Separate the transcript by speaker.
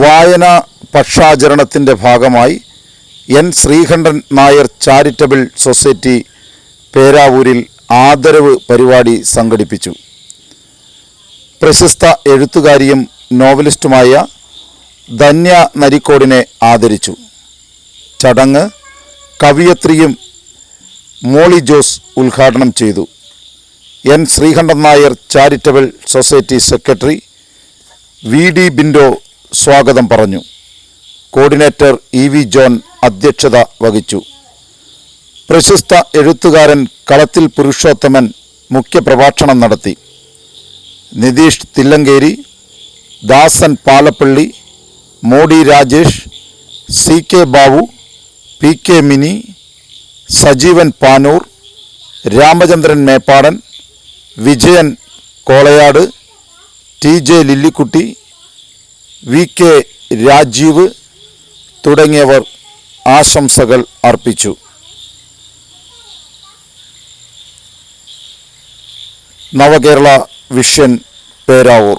Speaker 1: വായന പക്ഷാചരണത്തിന്റെ ഭാഗമായി N. Sreekantan Nair charitable society പേരാവൂരിൽ ആദരവ് പരിപാടി സംഘടിപ്പിച്ചു. പ്രശസ്ത എഴുത്തുകാരിയും നോവലിസ്റ്റുമായ ധന്യ നരിക്കോടിനെ ആദരിച്ചു. ചടങ്ങ് കവിയത്രിയും മോളി ജോസ് ഉദ്ഘാടനം ചെയ്തു. N. Sreekantan Nair charitable society secretary V. D. Bindo സ്വാഗതം പറഞ്ഞു. കോർഡിനേറ്റർ ഇ വി ജോൺ അധ്യക്ഷത വഹിച്ചു. പ്രശസ്ത എഴുത്തുകാരൻ കളത്തിൽ പുരുഷോത്തമൻ മുഖ്യപ്രഭാഷണം നടത്തി. Nitheesh Thillankeri Dasan Palappally Modi Rajesh C K Babu P K Mini Sajeevan Panoor Ramachandran Meppadan Vijayan Kolayad T J Lillykutty V K Rajeev തുടങ്ങിയവർ ആശംസകൾ അർപ്പിച്ചു. നവകേരള വിഷൻ പേരാവൂർ.